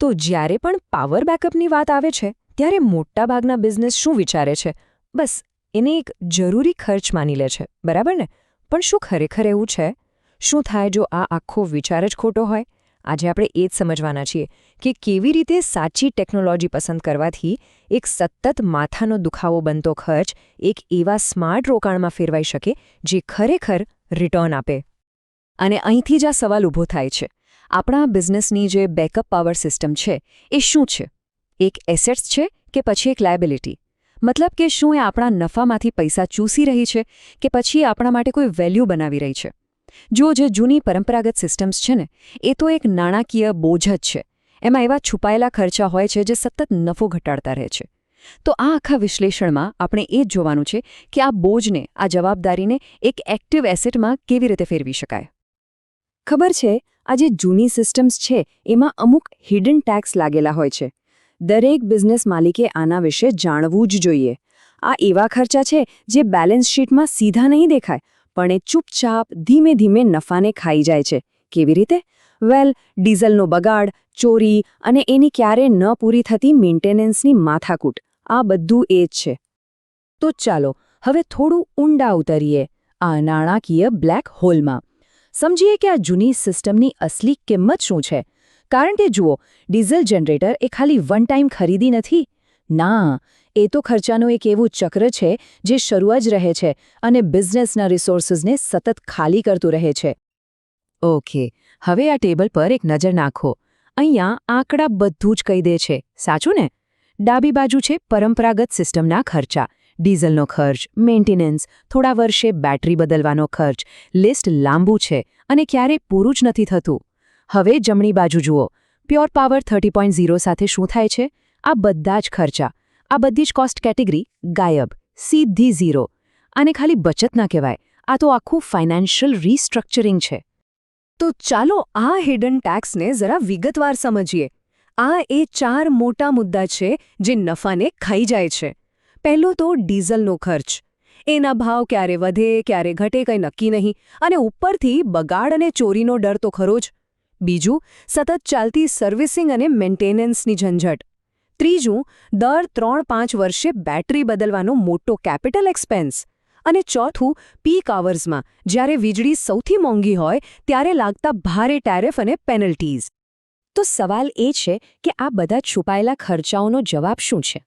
તો જ્યારે પણ પાવર બેકઅપની વાત આવે છે, ત્યારે મોટાભાગના બિઝનેસ શું વિચારે છે? બસ, એને એક જરૂરી ખર્ચ માની લે છે, બરાબર ને? પણ શું ખરેખર એવું છે? શું થાય જો આ આખો વિચાર જ ખોટો હોય? આજે આપણે એ જ સમજવાના છીએ કે કેવી રીતે સાચી ટેકનોલોજી પસંદ કરવાથી એક સતત માથાનો દુખાવો બનતો ખર્ચ એક એવા સ્માર્ટ રોકાણમાં ફેરવાઈ શકે જે ખરેખર રિટર્ન આપે. અને અહીંથી જ આ સવાલ ઊભો થાય છે. આપણા બિઝનેસની જે બેકઅપ પાવર સિસ્ટમ છે, એ શું છે? એક એસેટ્સ છે કે પછી એક લાયબિલિટી? મતલબ કે શું એ આપણા નફામાંથી પૈસા ચૂસી રહી છે કે પછી આપણા માટે કોઈ વેલ્યુ બનાવી રહી છે? જો જે જૂની પરંપરાગત સિસ્ટમ્સ છે ને, એ તો એક નાણાકીય બોજ જ છે. એમાં એવા છુપાયેલા ખર્ચા હોય છે જે સતત નફો ઘટાડતા રહે છે. તો આ આખા વિશ્લેષણમાં આપણે એ જ જોવાનું છે કે આ બોજને, આ જવાબદારીને એક એક્ટિવ એસેટમાં કેવી રીતે ફેરવી શકાય? ખબર છે આ જે જૂની સિસ્ટમ્સ છે, એમાં અમુક હિડન ટેક્સ લાગેલા હોય છે. દરેક બિઝનેસ માલિકે આના વિશે જાણવું જ જોઈએ. આ એવા ખર્ચા છે, જે બેલેન્સ શીટમાં સીધા નહીં દેખાય, પણ એ ચૂપચાપ ધીમે ધીમે નફાને ખાઈ જાય છે. કેવી રીતે? વેલ ડીઝલનો બગાડ, ચોરી અને એની ક્યારે ન પૂરી થતી મેન્ટેનન્સની માથાકૂટ. આ બધું એ જ છે. તો ચાલો, હવે થોડું ઊંડા ઉતરીએ આ નાણાકીય બ્લેક હોલમાં સમજીએ કે આ જૂની સિસ્ટમની અસલી કિંમત શું છે? કારણ કે જુઓ, ડીઝલ જનરેટર એ ખાલી વન ટાઈમ ખરીદી નથી. ના, એ તો ખર્ચાનું એક એવું ચક્ર છે જે શરૂઆત રહે છે અને બિઝનેસના રિસોર્સિસને સતત ખાલી કરતું રહે છે. ઓકે, હવે આ ટેબલ પર એક નજર નાખો. અહીંયા આંકડા બધું જ કહી દે છે. સાચું ને? ડાબી બાજુ છે પરંપરાગત સિસ્ટમના ખર્ચા. ડીઝલનો ખર્ચ મેન્ટેનન્સ થોડા વર્ષે બેટરી બદલવાનો ખર્ચ, લિસ્ટ લાંબુ છે અને ક્યારેય પૂરું જ નથી થતું. હવે જમણી બાજુ જુઓ. Pure power thirty point zero સાથે શું થાય છે? આ બધા જ ખર્ચા. આ બધી જ કોસ્ટ કેટેગરી ગાયબ, સીધી ઝીરો. આને ખાલી બચત ના કહેવાય. આ તો આખું ફાઇનાન્શિયલ રીસ્ટ્રક્ચરિંગ છે. તો ચાલો આ હિડન ટેક્સને જરા વિગતવાર સમજીએ. આ એ ચાર મોટા મુદ્દા છે જે નફાને ખાઈ જાય છે. પહેલો તો ડીઝલનો ખર્ચ. એના ભાવ ક્યારે વધે, ક્યારે ઘટે કંઈ નક્કી નહીં અને ઉપરથી બગાડ અને ચોરીનો ડર તો ખરો જ. બીજું, સતત ચાલતી સર્વિસિંગ અને મેન્ટેનન્સની ઝંઝટ. ત્રીજું, દર ત્રણ પાંચ વર્ષે બેટરી બદલવાનો મોટો કેપિટલ એક્સપેન્સ. અને ચોથું, પીક આવર્સમાં, જ્યારે વીજળી સૌથી મોંઘી હોય, ત્યારે લાગતા ભારે ટેરિફ અને પેનલ્ટીઝ. તો સવાલ એ છે કે આ બધા છુપાયેલા ખર્ચાઓનો જવાબ શું છે?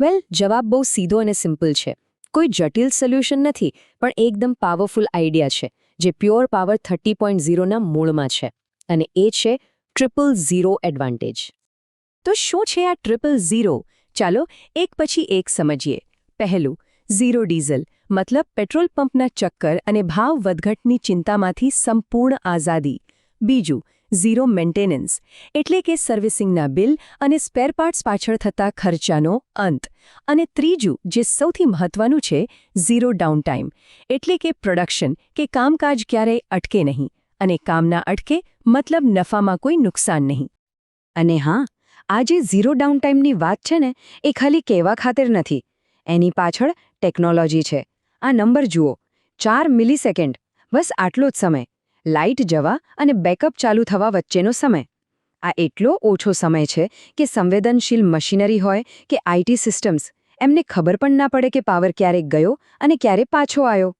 વેલ જવાબ બહુ સીધો અને સિમ્પલ છે. કોઈ જટિલ સોલ્યુશન નથી, પણ એકદમ પાવરફુલ આઈડિયા છે, જે પ્યોર પાવર થર્ટી પોઈન્ટ ઝીરોના મૂળમાં છે. અને એ છે ટ્રિપલ ઝીરો એડવાન્ટેજ તો શું છે આ ટ્રિપલ ઝીરો ચાલો એક પછી એક સમજીએ. પહેલું ઝીરો ડીઝલ મતલબ પેટ્રોલ પંપના ચક્કર અને ભાવ વધઘટની ચિંતામાંથી સંપૂર્ણ આઝાદી. બીજું ઝીરો મેન્ટેનન્સ એટલે કે સર્વિસિંગના બિલ અને સ્પેર પાર્ટ્સ પાછળ થતા ખર્ચાનો અંત. અને ત્રીજું, જે સૌથી મહત્વનું છે, ઝીરો ડાઉનટાઈમ એટલે કે પ્રોડક્શન, કે કામકાજ ક્યારેય અટકે નહીં. અને કામના અટકે મતલબ નફામાં કોઈ નુકસાન નહીં. અને હા, આ જે ઝીરો ડાઉનટાઈમની વાત છે ને, એ ખાલી કહેવા ખાતર નથી. એની પાછળ ટેકનોલોજી છે. આ નંબર જુઓ, ચાર મિલીસેકન્ડ. બસ આટલો જ સમય. લાઇટ જવા અને બેકઅપ ચાલુ થવા વચ્ચેનો સમય. આ એટલો ઓછો સમય છે કે સંવેદનશીલ મશીનરી હોય કે આઈટી સિસ્ટમ્સ, એમને ખબર પણ ના પડે કે પાવર ક્યારે ગયો અને ક્યારે પાછો આવ્યો.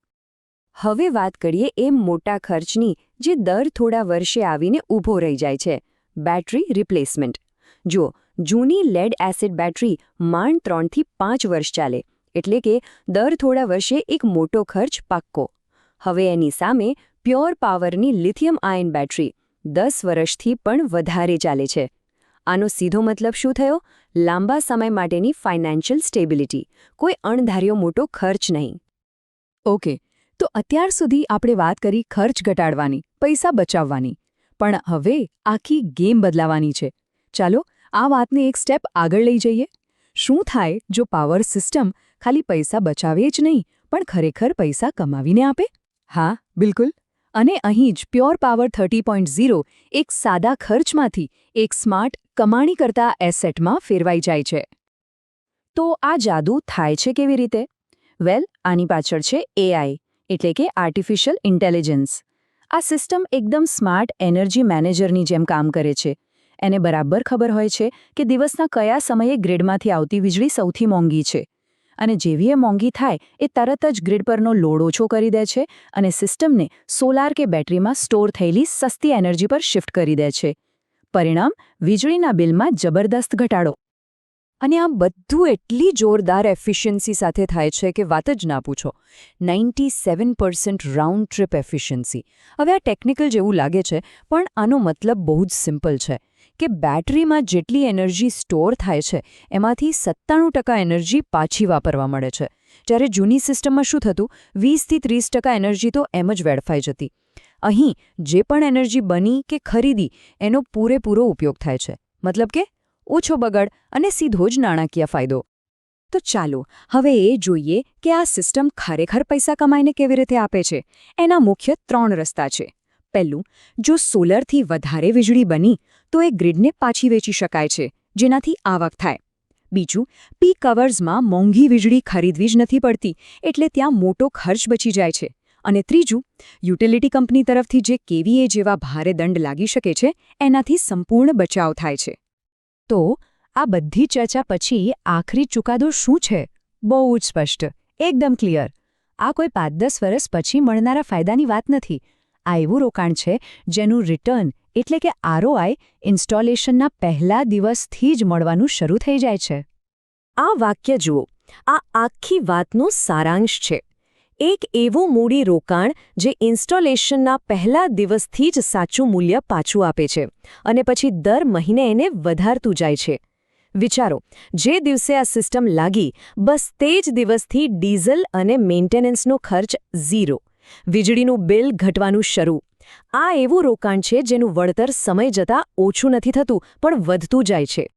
હવે વાત કરીએ એ મોટા ખર્ચની, જે દર થોડા વર્ષે આવીને ઊભો રહી જાય છે, બેટરી રિપ્લેસમેન્ટ. જો જૂની લેડ એસિડ બેટરી માંડ ત્રણથી પાંચ વર્ષ ચાલે, એટલે કે દર થોડા વર્ષે એક મોટો ખર્ચ પાક્કો. હવે એની સામે પ્યોર પાવરની લિથિયમ આયન બેટરી દસ વર્ષથી પણ વધારે ચાલે છે. આનો સીધો મતલબ શું થયો? લાંબા સમય માટેની ફાઇનાન્શિયલ સ્ટેબિલિટી. કોઈ અણધાર્યો મોટો ખર્ચ નહીં. ઓકે તો અત્યાર સુધી આપણે વાત કરી ખર્ચ ઘટાડવાની, પૈસા બચાવવાની. પણ હવે આખી ગેમ બદલાવાની છે. ચાલો આ વાતને એક સ્ટેપ આગળ લઈ જઈએ. શું થાય જો પાવર સિસ્ટમ ખાલી પૈસા બચાવે જ નહીં, પણ ખરેખર પૈસા કમાવીને આપે? હા, બિલકુલ. અને અહીં જ pure power thirty point zero એક સાદા ખર્ચમાંથી એક સ્માર્ટ કમાણી કરતા એસેટમાં ફેરવાઈ જાય છે. તો આ જાદુ થાય છે કેવી રીતે? વેલ, આની પાછળ છે એઆઈ એટલે કે આર્ટિફિશિયલ ઇન્ટેલિજન્સ આ સિસ્ટમ એકદમ સ્માર્ટ એનર્જી મેનેજરની જેમ કામ કરે છે. એને બરાબર ખબર હોય છે કે દિવસના કયા સમયે ગ્રીડમાંથી આવતી વીજળી સૌથી મોંઘી છે. અને જેવી એ મોંઘી થાય, એ તરત જ ગ્રીડ પરનો લોડ ઓછો કરી દે છે અને સિસ્ટમને સોલાર કે બેટરીમાં સ્ટોર થયેલી સસ્તી એનર્જી પર શિફ્ટ કરી દે છે. પરિણામ, વીજળીના બિલમાં જબરદસ્ત ઘટાડો. અને આ બધું એટલી જોરદાર એફિશિયન્સી સાથે થાય છે કે વાત જ ના પૂછો. Ninety seven round trip efficiency. હવે આ ટેકનિકલ જેવું લાગે છે, પણ આનો મતલબ બહુ જ સિમ્પલ છે. કે બેટરીમાં જેટલી એનર્જી સ્ટોર થાય છે, એમાંથી સત્તાણું ટકા એનર્જી પાછી વાપરવા મળે છે. જ્યારે જૂની સિસ્ટમમાં શું થતું? વીસથી ત્રીસ ટકા એનર્જી તો એમ જ વેડફાઈ જતી. અહીં જે પણ એનર્જી બની કે ખરીદી, એનો પૂરેપૂરો ઉપયોગ થાય છે. મતલબ કે ઓછો બગડ અને સીધો જ નાણાકીય ફાયદો. તો ચાલો, હવે એ જોઈએ કે આ સિસ્ટમ ખરેખર પૈસા કમાઈને કેવી રીતે આપે છે. એના મુખ્ય ત્રણ રસ્તા છે. પહેલું, જો સોલરથી વધારે વીજળી બની તો એ ગ્રીડને પાછી વેચી શકાય છે, જેનાથી આવક થાય. બીજું પીક કવર્સમાં મોંઘી વીજળી ખરીદવી જ નથી પડતી, એટલે ત્યાં મોટો ખર્ચ બચી જાય છે. અને ત્રીજું, યુટિલિટી કંપની તરફથી જે કેવીએ જેવા ભારે દંડ લાગી શકે છે, એનાથી સંપૂર્ણ બચાવ થાય છે. તો, આ બધી ચર્ચા પછી આખરી ચુકાદો શું છે? બહુ જ સ્પષ્ટ, એકદમ ક્લિયર. આ કોઈ પાંચ દસ વર્ષ પછી મળનારા ફાયદાની વાત નથી. આ એવું રોકાણ છે, જેનું રિટર્ન એટલે કે આરઓઆઈ ઇન્સ્ટોલેશનના પહેલા દિવસથી જ મળવાનું શરૂ થઈ જાય છે. આ વાક્ય જુઓ. આ આખી વાતનો સારાંશ છે. એક એવું મૂડી રોકાણ જે ઇન્સ્ટોલેશનના પહેલા દિવસથી જ સાચું મૂલ્ય પાછું આપે છે અને પછી દર મહિને એને વધારતું જાય છે. વિચારો, જે દિવસે આ સિસ્ટમ લાગી, બસ તે જ દિવસથી ડીઝલ અને મેન્ટેનન્સનો ખર્ચ ઝીરો. વીજળીનું બિલ ઘટવાનું શરૂ. આ એવું રોકાણ છે જેનું વળતર સમય જતાં ઓછું નથી થતું, પણ વધતું જાય છે.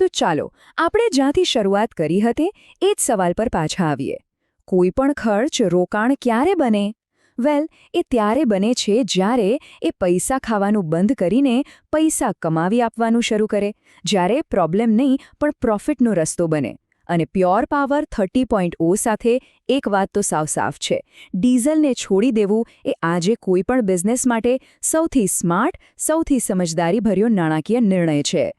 તો ચાલો, આપણે જ્યાંથી શરૂઆત કરી હતી, એ જ સવાલ પર પાછા આવીએ. કોઈ પણ ખર્ચ રોકાણ ક્યારે બને? વેલ, એ ત્યારે બને છે જ્યારે એ પૈસા ખાવાનું બંધ કરીને પૈસા કમાવી આપવાનું શરૂ કરે. જ્યારે પ્રોબ્લેમ નહીં, પણ પ્રોફિટનો રસ્તો બને. અને pure power thirty point O સાથે એક વાત તો સાવ સાફ છે. ડીઝલને છોડી દેવું એ આજે કોઈ પણ બિઝનેસ માટે સૌથી સ્માર્ટ, સૌથી સમજદારીભર્યો નાણાકીય નિર્ણય છે.